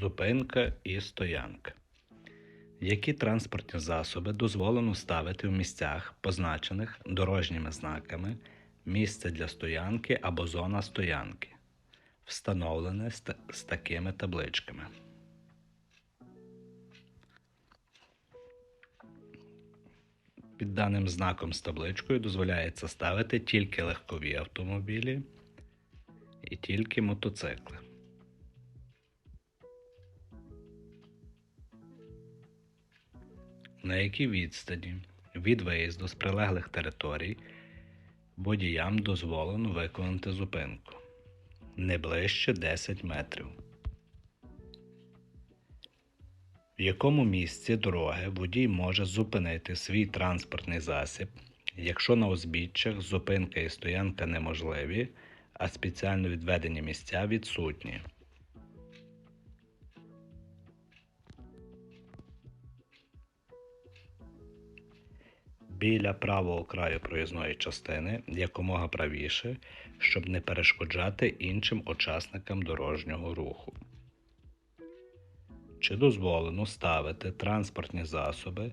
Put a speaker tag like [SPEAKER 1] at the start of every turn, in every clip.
[SPEAKER 1] Зупинка і стоянка. Які транспортні засоби дозволено ставити в місцях, позначених дорожніми знаками, місце для стоянки або зона стоянки, встановлене з такими табличками. Під даним знаком з табличкою дозволяється ставити тільки легкові автомобілі і тільки мотоцикли. На якій відстані від виїзду з прилеглих територій водіям дозволено виконати зупинку не ближче 10 метрів. В якому місці дороги водій може зупинити свій транспортний засіб, якщо на узбіччях зупинка і стоянка неможливі, а спеціально відведені місця відсутні. Біля правого краю проїзної частини якомога правіше, щоб не перешкоджати іншим учасникам дорожнього руху. Чи дозволено ставити транспортні засоби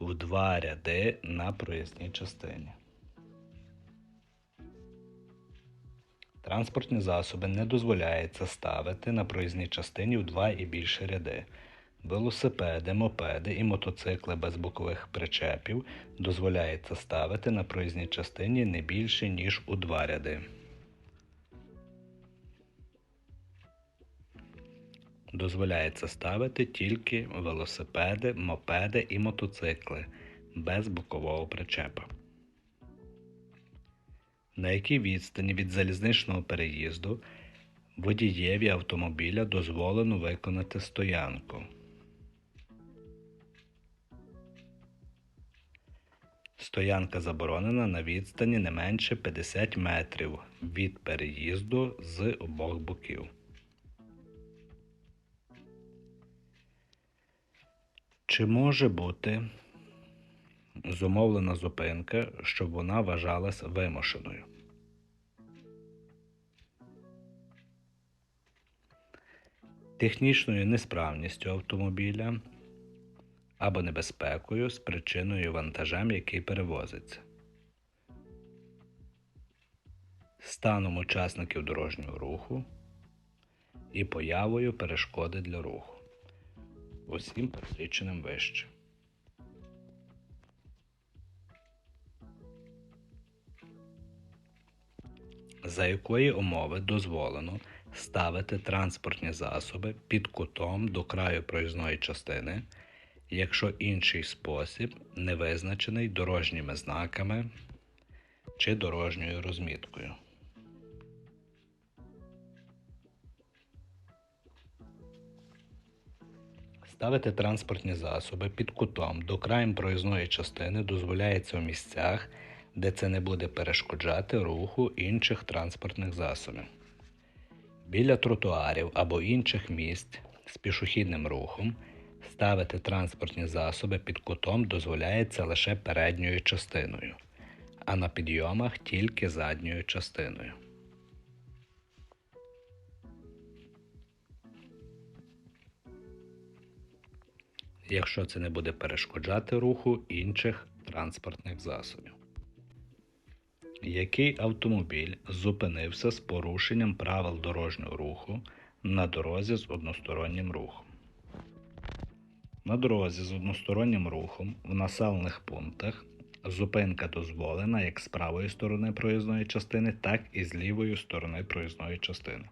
[SPEAKER 1] в два ряди на проїзній частині? Транспортні засоби не дозволяється ставити на проїзній частині в два і більше ряди. Велосипеди, мопеди і мотоцикли без бокових причепів дозволяється ставити на проїзній частині не більше, ніж у два ряди. Дозволяється ставити тільки велосипеди, мопеди і мотоцикли без бокового причепа. На якій відстані від залізничного переїзду водієві автомобіля дозволено виконати стоянку. Стоянка заборонена на відстані не менше 50 метрів від переїзду з обох боків. Чи може бути зумовлена зупинка, щоб вона вважалась вимушеною? Технічною несправністю автомобіля або небезпекою, спричиною вантажем, який перевозиться, станом учасників дорожнього руху і появою перешкоди для руху, усім переліченим вище. За якої умови дозволено ставити транспортні засоби під кутом до краю проїзної частини, якщо інший спосіб не визначений дорожніми знаками чи дорожньою розміткою. Ставити транспортні засоби під кутом до краєм проїзної частини дозволяється в місцях, де це не буде перешкоджати руху інших транспортних засобів. Біля тротуарів або інших місць з пішохідним рухом ставити транспортні засоби під кутом дозволяється лише передньою частиною, а на підйомах тільки задньою частиною. Якщо це не буде перешкоджати руху інших транспортних засобів. Який автомобіль зупинився з порушенням правил дорожнього руху на дорозі з одностороннім рухом? На дорозі з одностороннім рухом в населених пунктах зупинка дозволена як з правої сторони проїзної частини, так і з лівої сторони проїзної частини.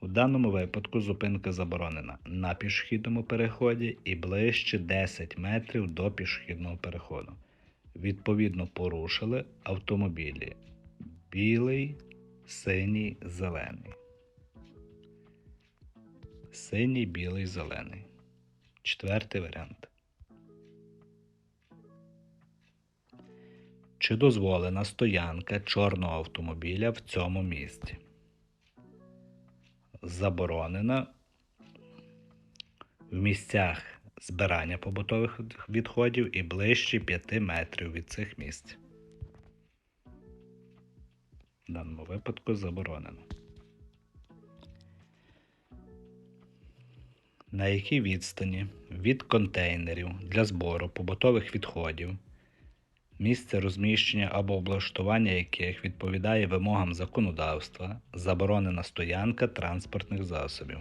[SPEAKER 1] У даному випадку зупинка заборонена на пішохідному переході і ближче 10 метрів до пішохідного переходу. Відповідно, порушили автомобілі білий, синій, зелений. Синій, білий, зелений. Четвертий варіант. Чи дозволена стоянка чорного автомобіля в цьому місці? Заборонена в місцях збирання побутових відходів і ближче 5 метрів від цих місць. В даному випадку заборонено. На якій відстані від контейнерів для збору побутових відходів, місце розміщення або облаштування яких відповідає вимогам законодавства, заборонена стоянка транспортних засобів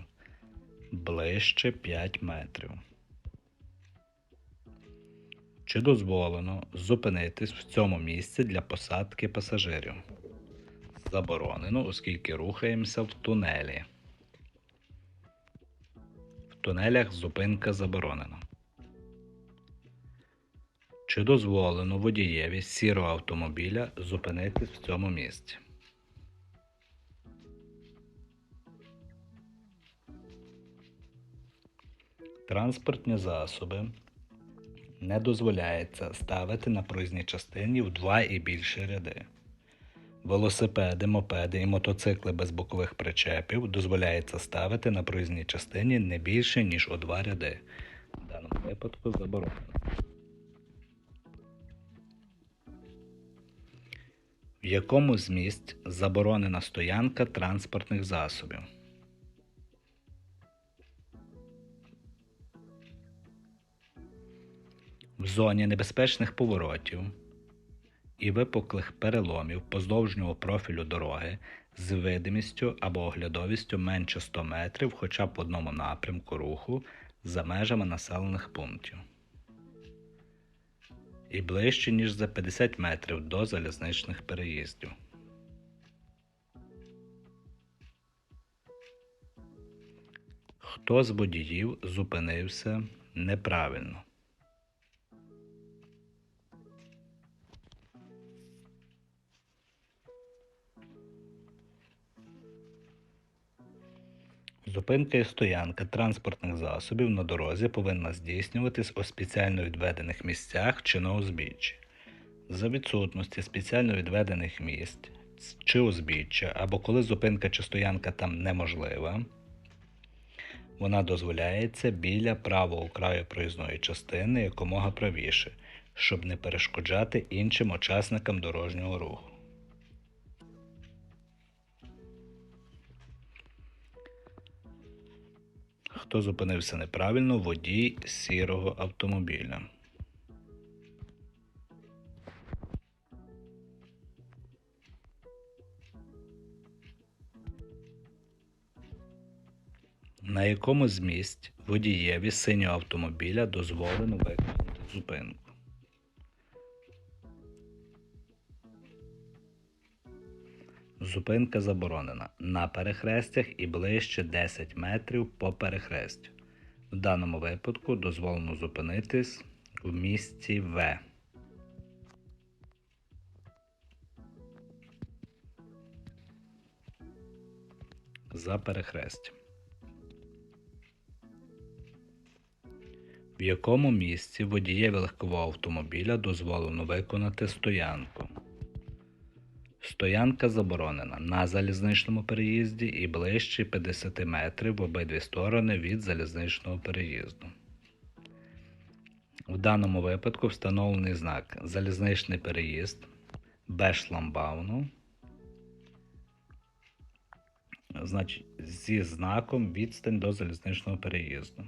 [SPEAKER 1] ближче 5 метрів. Чи дозволено зупинитись в цьому місці для посадки пасажирів? Заборонено, оскільки рухаємося в тунелі. Тунелях зупинка заборонена. Чи дозволено водієві сірого автомобіля зупинитись в цьому місці? Транспортні засоби не дозволяється ставити на проїзній частині в два і більше ряди. Велосипеди, мопеди і мотоцикли без бокових причепів дозволяється ставити на проїзній частині не більше, ніж у два ряди. В даному випадку заборонено. В якому з місць заборонена стоянка транспортних засобів? В зоні небезпечних поворотів і випуклих переломів поздовжнього профілю дороги з видимістю або оглядовістю менше 100 метрів хоча б в одному напрямку руху за межами населених пунктів і ближче, ніж за 50 метрів до залізничних переїздів. Хто з водіїв зупинився неправильно? Зупинка і стоянка транспортних засобів на дорозі повинна здійснюватись у спеціально відведених місцях чи на узбіччі. За відсутності спеціально відведених місць чи узбіччя, або коли зупинка чи стоянка там неможлива, вона дозволяється біля правого краю проїзної частини якомога правіше, щоб не перешкоджати іншим учасникам дорожнього руху. Хто зупинився неправильно, водій сірого автомобіля. На якому з місць водієві синього автомобіля дозволено виконати зупинку? Зупинка заборонена на перехрестях і ближче 10 метрів по перехрестю. В даному випадку дозволено зупинитись в місці В. За перехрестям. В якому місці водієві легкового автомобіля дозволено виконати стоянку? Стоянка заборонена на залізничному переїзді і ближче 50 метрів в обидві сторони від залізничного переїзду. В даному випадку встановлений знак Залізничний переїзд без шламбауну. Зі знаком відстань до залізничного переїзду.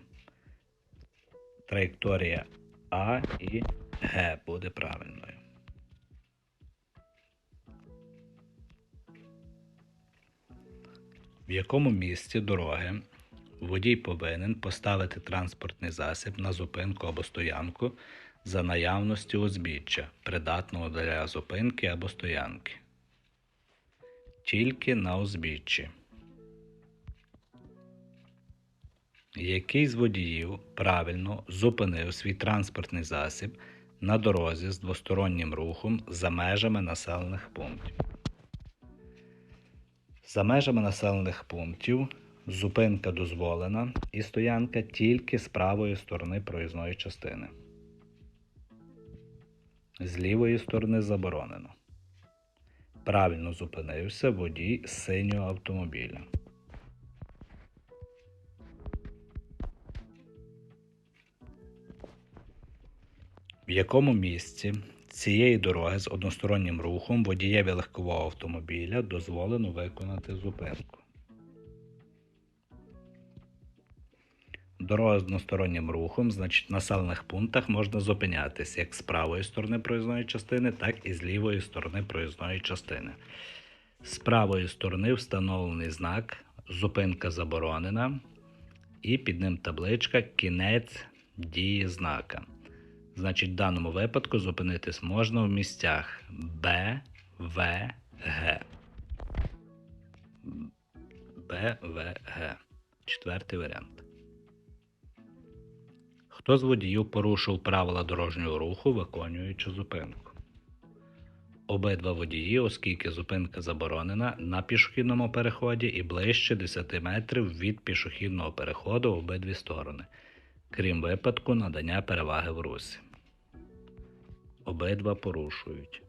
[SPEAKER 1] Траєкторія А і Г буде правильною. В якому місці дороги водій повинен поставити транспортний засіб на зупинку або стоянку за наявності узбіччя, придатного для зупинки або стоянки. Тільки на узбіччі. Який з водіїв правильно зупинив свій транспортний засіб на дорозі з двостороннім рухом за межами населених пунктів? За межами населених пунктів зупинка дозволена і стоянка тільки з правої сторони проїзної частини. З лівої сторони заборонено. Правильно зупинився водій синього автомобіля. В якому місці цієї дороги з одностороннім рухом водієві легкового автомобіля дозволено виконати зупинку? Дорога з одностороннім рухом, значить, в населених пунктах можна зупинятись як з правої сторони проїзної частини, так і з лівої сторони проїзної частини. З правої сторони встановлений знак Зупинка заборонена, і під ним табличка Кінець дії знака. Значить, в даному випадку зупинитись можна в місцях Б, В, Г. Б, В, Г. Четвертий варіант. Хто з водіїв порушив правила дорожнього руху, виконуючи зупинку? Обидва водії, оскільки зупинка заборонена на пішохідному переході і ближче 10 метрів від пішохідного переходу в обидві сторони, крім випадку надання переваги в русі. Обидва порушують.